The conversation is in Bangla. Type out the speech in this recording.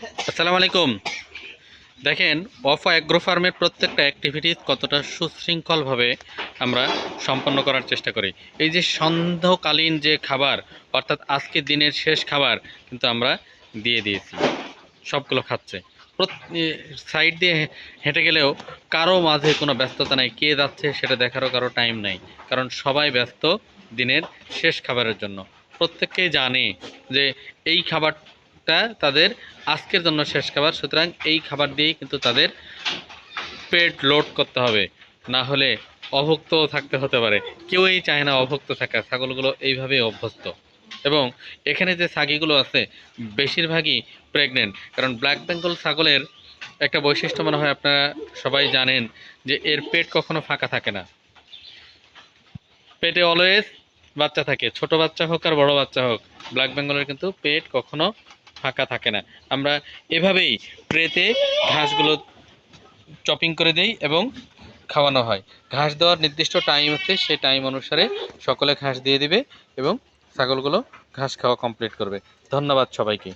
আসসালামু আলাইকুম। দেখেন অফ অ্যাগ্রো ফার্মের প্রত্যেকটা অ্যাক্টিভিটিস কতটা সুশৃঙ্খলভাবে আমরা সম্পন্ন করার চেষ্টা করি। এই যে সন্ধ্যাকালীন যে খাবার, অর্থাৎ আজকে দিনের শেষ খাবার কিন্তু আমরা দিয়ে দিয়েছি। সবগুলো খাচ্ছে। সাইড দিয়ে হেঁটে গেলেও কারও মাঝে কোনো ব্যস্ততা নাই। কে যাচ্ছে সেটা দেখারও কারও টাইম নাই। কারণ সবাই ব্যস্ত দিনের শেষ খাবারের জন্য। প্রত্যেককেই জানে যে এই খাবারটা তাদের আজকের জন্য শেষ খাবার। সুতরাং এই খাবার দিয়েই কিন্তু তাদের পেট লোড করতে হবে। না হলে অভুক্ত থাকতে হতে পারে। কেউই চায় না অভুক্ত থাকা ছাগলগুলো এইভাবেই অভ্যস্ত। এবং এখানে যে ছাগিগুলো আছে, বেশিরভাগই প্রেগনেন্ট কারণ ব্ল্যাক বেঙ্গল ছাগলের একটা বৈশিষ্ট্য মনে হয় আপনারা সবাই জানেন যে এর পেট কখনো ফাঁকা থাকে না। পেটে অলওয়েজ বাচ্চা থাকে। ছোট বাচ্চা হোক আর বড় বাচ্চা হোক ব্ল্যাক বেঙ্গলের কিন্তু পেট কখনো ফাঁকা থাকে না। আমরা এভাবেই ট্রেতে ঘাসগুলো চপিং করে দেই এবং খাওয়ানো হয়। ঘাস দেওয়ার নির্দিষ্ট টাইম হচ্ছে, সেই টাইম অনুসারে সকলে ঘাস দিয়ে দিবে এবং ছাগলগুলো ঘাস খাওয়া কমপ্লিট করবে। ধন্যবাদ সবাইকে।